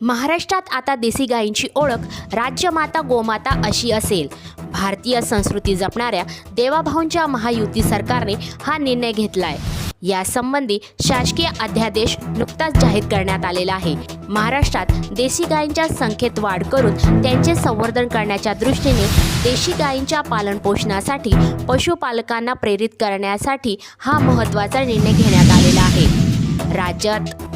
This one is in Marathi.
महाराष्ट्रात आता देसी गायींची ओळख राज्यमाता गोमाता अशी असेल. भारतीय संस्कृती जपणाऱ्या देवाभाऊंच्या महायुती सरकारने हा निर्णय घेतलाय. यासंबंधी शासकीय अध्यादेश नुकताच जाहीर करण्यात आलेला आहे. महाराष्ट्रात देशी गायींच्या संख्येत वाढ करून त्यांचे संवर्धन करण्याच्या दृष्टीने देशी गायींच्या पालनपोषणासाठी पशुपालकांना प्रेरित करण्यासाठी हा महत्त्वाचा निर्णय घेण्यात आलेला आहे. राज्यात